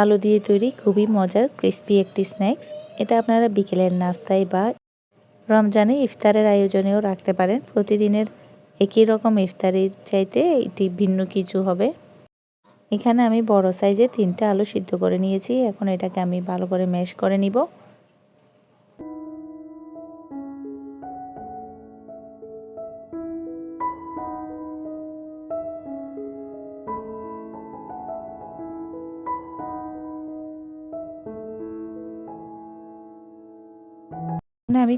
আলু দিয়ে তৈরি খুবই মজার ক্রিস্পি একটি স্ন্যাক্স এটা আপনারা বিকেলের নাস্তায় বা রমজানে ইফতারের আয়োজনেও রাখতে পারেন। প্রতিদিনের একই রকম ইফতারির চাইতে এটি ভিন্ন কিছু হবে। এখানে আমি বড় সাইজে তিনটা আলু সিদ্ধ করে নিয়েছি। এখন এটাকে আমি ভালো করে ম্যাশ করে নিব।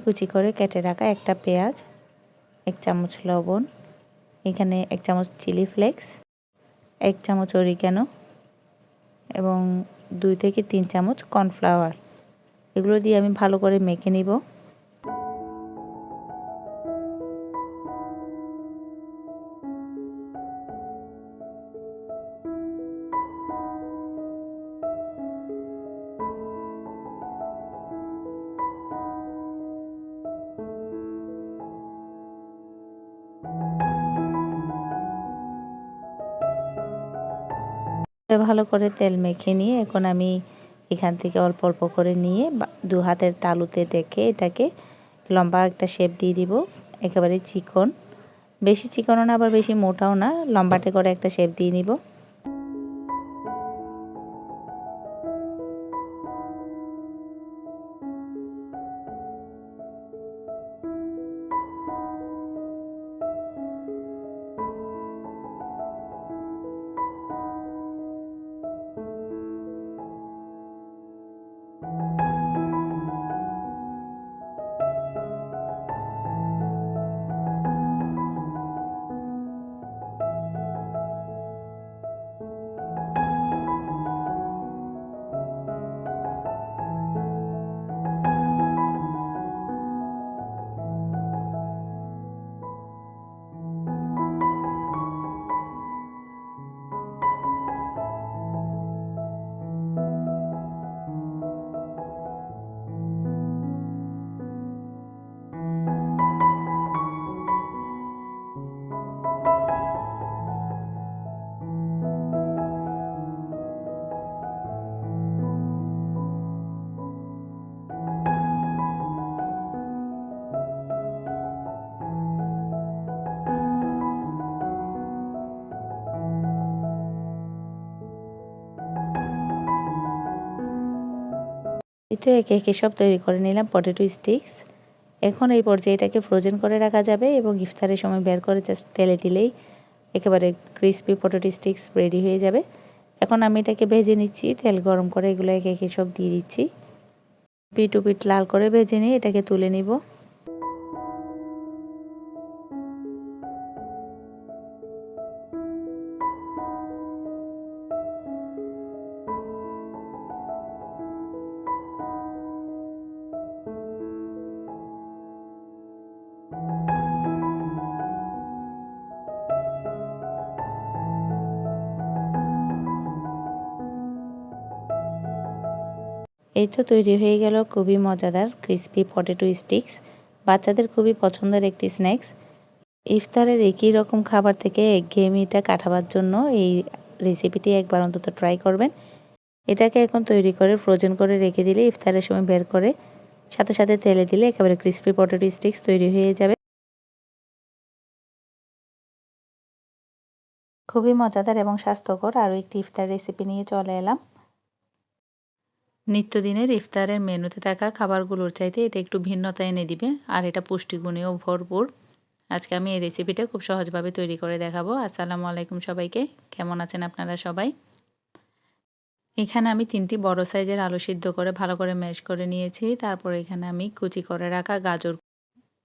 কুচি করে কেটে রাখা একটা পেঁয়াজ, এক চামচ লবণ, এখানে এক চামচ চিলি ফ্লেক্স, এক চামচ অরিক্যানো এবং দুই থেকে তিন চামচ কর্নফ্লাওয়ার। এগুলো দিয়ে আমি ভালো করে মেখে নিব। ভালো করে তেল মেখে নিয়ে এখন আমি এখান থেকে অল্প অল্প করে নিয়ে দু হাতের তালুতে রেখে এটাকে লম্বা একটা শেপ দিয়ে দিব, একেবারে চিকন। বেশি চিকনও না, আবার বেশি মোটাও না, লম্বাটে করে একটা শেপ দিয়ে নিব। এই একে একে সব তৈরি করে নিলাম পটেটো স্টিক্স। এখন এই পর্যায়ে এটাকে ফ্রোজেন করে রাখা যাবে এবং ইফতারের সময় বের করে জাস্ট তেলে দিলেই একেবারে ক্রিসপি পটেটো স্টিক্স রেডি হয়ে যাবে। এখন আমি এটাকে ভেজে নিচ্ছি, তেল গরম করে এগুলো একে একে সব দিয়ে দিচ্ছি। পিট পিট লাল করে ভেজে নিয়ে এটাকে তুলে নিব। এই তো তৈরি হয়ে গেল খুবই মজাদার ক্রিসপি পটেটো স্টিক্স বাচ্চাদের খুবই পছন্দের একটি স্ন্যাক্স ইফতারের একই রকম খাবার থেকে একঘেয়েমিটা কাটাবার জন্য এই রেসিপিটি একবার অন্তত ট্রাই করবেন। এটাকে এখন তৈরি করে ফ্রোজেন করে রেখে দিলে ইফতারের সময় বের করে সাথে সাথে তেলে দিলে একেবারে ক্রিসপি পটেটো স্টিক্স তৈরি হয়ে যাবে। খুবই মজাদার এবং স্বাস্থ্যকর আরও একটি ইফতার রেসিপি নিয়ে চলে এলাম। নিত্যদিনের ইফতারের মেনুতে থাকা খাবারগুলোর চাইতে এটা একটু ভিন্নতা এনে দিবে, আর এটা পুষ্টিগুণেও ভরপুর। আজকে আমি এই রেসিপিটা খুব সহজভাবে তৈরি করে দেখাবো। আসসালামু আলাইকুম সবাইকে, কেমন আছেন আপনারা সবাই? এখানে আমি তিনটি বড় সাইজের আলু সিদ্ধ করে ভালো করে ম্যাশ করে নিয়েছি। তারপর এখানে আমি কুচি করে রাখা গাজর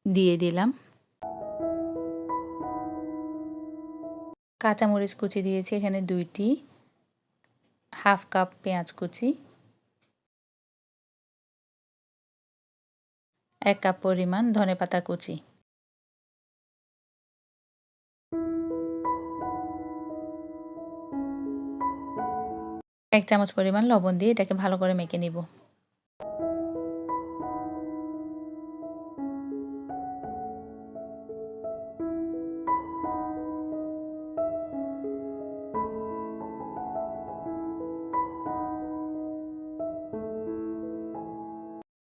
দিয়ে দিলাম। কাঁচামরিচ কুচি দিয়েছি, এখানে দুইটি হাফ কাপ পেঁয়াজ কুচি। এক কাপ পরিমাণ ধনে পাতা কুচি। এক চামচ পরিমাণ লবণ দিয়ে এটাকে ভালো করে মেখে নিব।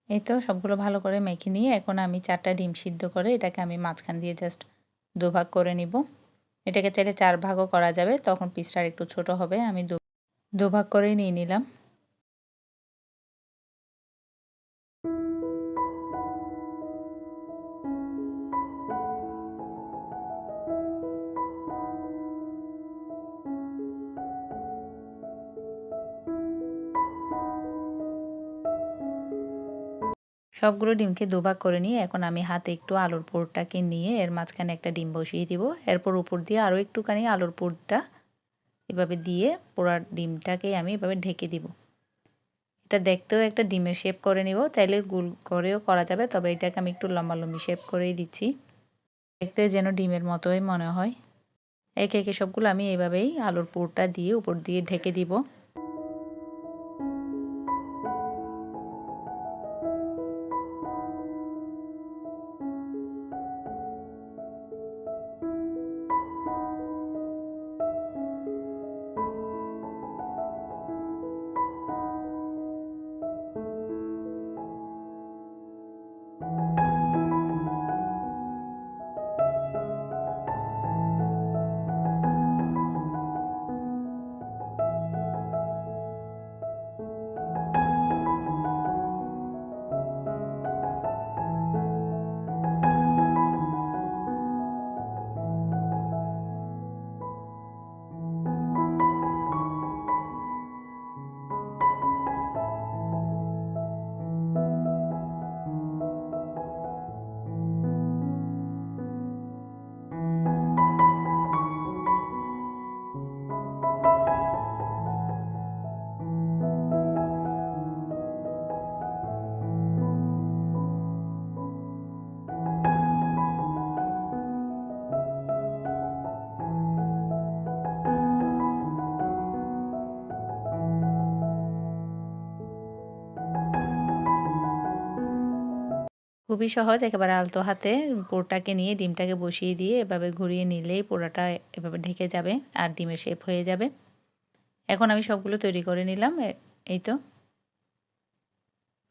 এই তো সবগুলো ভালো করে মেখে নিয়ে এখন আমি চারটা ডিম সিদ্ধ করে এটাকে আমি মাঝখান দিয়ে জাস্ট দুভাগ করে নিব। এটাকে চাইলে চার ভাগও করা যাবে, তখন পিসটা একটু ছোট হবে, আমি দু, দুভাগ করে নিয়ে নিলাম। সবগুলো ডিমকে দুভাগ করে নিয়ে এখন আমি হাতে একটু আলুর পুরটাকে নিয়ে এর মাঝখানে একটা ডিম বসিয়ে দিব। এরপর উপর দিয়ে আরও একটুখানি আলুর পুরটা এভাবে দিয়ে পোড়া ডিমটাকে আমি এভাবে ঢেকে দিব। এটা দেখতেও একটা ডিমের শেপ করে নিব। চাইলে গুল করেও করা যাবে, তবে এটাকে আমি একটু লম্বা লম্বি শেপ করেই দিচ্ছি। দেখতে যেন ডিমের মতোই মনে হয়। একে একে সবগুলো আমি এভাবেই আলুর পুরটা দিয়ে উপর দিয়ে ঢেকে দিব। খুবই সহজ, একেবারে আলতো হাতে পোড়টাকে নিয়ে ডিমটাকে বসিয়ে দিয়ে এভাবে ঘুরিয়ে নিলেই পোড়াটা এভাবে ঢেকে যাবে আর ডিমের শেপ হয়ে যাবে। এখন আমি সবগুলো তৈরি করে নিলাম এই তো।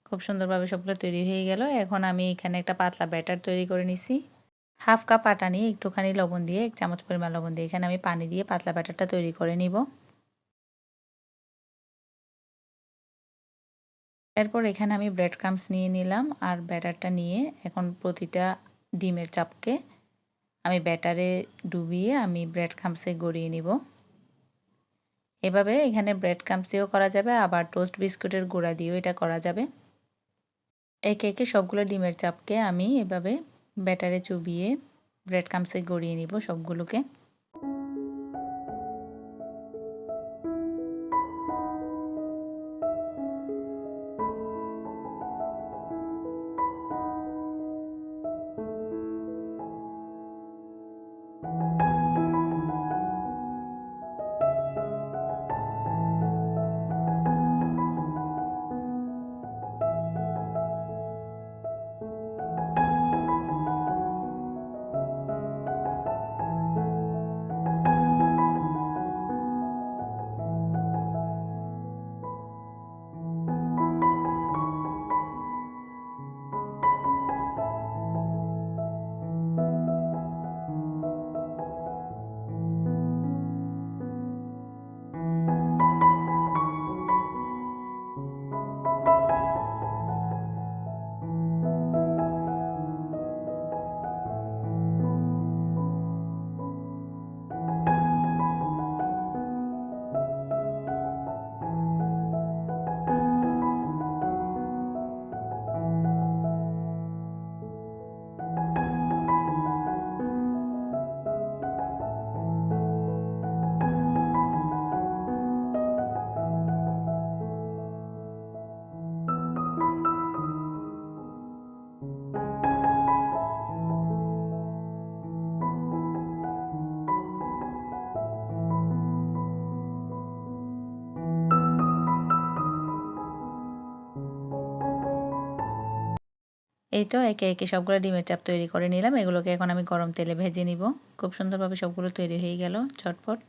খুব সুন্দরভাবে সবগুলো তৈরি হয়ে গেল। এখন আমি এখানে একটা পাতলা ব্যাটার তৈরি করে নিছি। হাফ কাপ আটা নিয়ে একটুখানি লবণ দিয়ে, এক চামচ পরিমাণ লবণ দিয়ে এখানে আমি পানি দিয়ে পাতলা ব্যাটারটা তৈরি করে নিব। এরপর এখানে আমি ব্রেড ক্রামস নিয়ে নিলাম আর ব্যাটারটা নিয়ে এখন প্রতিটা ডিমের চাপকে আমি ব্যাটারে ডুবিয়ে আমি ব্রেড ক্রামসে গড়িয়ে নিব। এভাবে এখানে ব্রেড ক্রামসেও করা যাবে, আবার টোস্ট বিস্কুটের গুঁড়া দিয়েও এটা করা যাবে। একে একে সবগুলো ডিমের চাপকে আমি এভাবে ব্যাটারে চুবিয়ে ব্রেড ক্রামসে গড়িয়ে নিব সবগুলোকে। এই তো একে একে সবগুলো ডিমের চাপ তৈরি করে নিলাম। এগুলোকে এখন আমি গরম তেলে ভেজে নিব। খুব সুন্দরভাবে সবগুলো তৈরি হয়ে গেল, চটপট।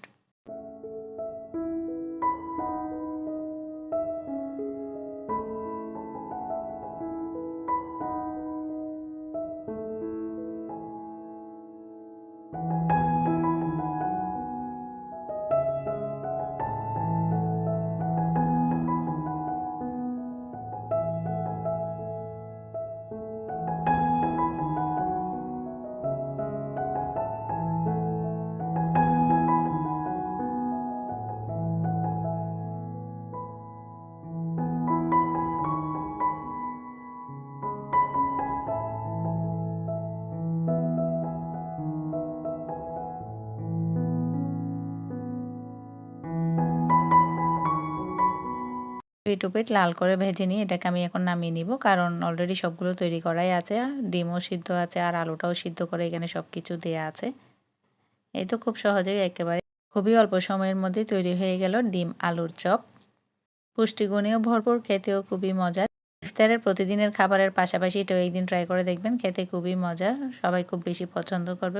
পিঠ পিঠ লাল করে ভেজে নিয়ে এটাকে আমি এখন নামিয়ে নিব। কারণ অলরেডি সবগুলো তৈরি করাই আছে ডিমও সিদ্ধ আছে, আর আলুটাও সিদ্ধ করে এখানে সব কিছু দেওয়া আছে। এই তো খুব সহজেই একেবারে খুবই অল্প সময়ের মধ্যে তৈরি হয়ে গেল ডিম আলুর চপ। পুষ্টিগুণেও ভরপুর, খেতেও খুবই মজার। ইফতারের প্রতিদিনের খাবারের পাশাপাশি এটাও একদিন ট্রাই করে দেখবেন, খেতে খুবই মজার, সবাই খুব বেশি পছন্দ করবে।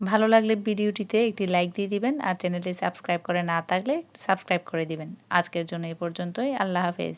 ভালো লাগলে ভিডিওটিতে একটি লাইক দিয়ে দিবেন আর চ্যানেলটি সাবস্ক্রাইব করে না থাকলে সাবস্ক্রাইব করে দিবেন। আজকের জন্য এ পর্যন্তই। আল্লাহ হাফেজ।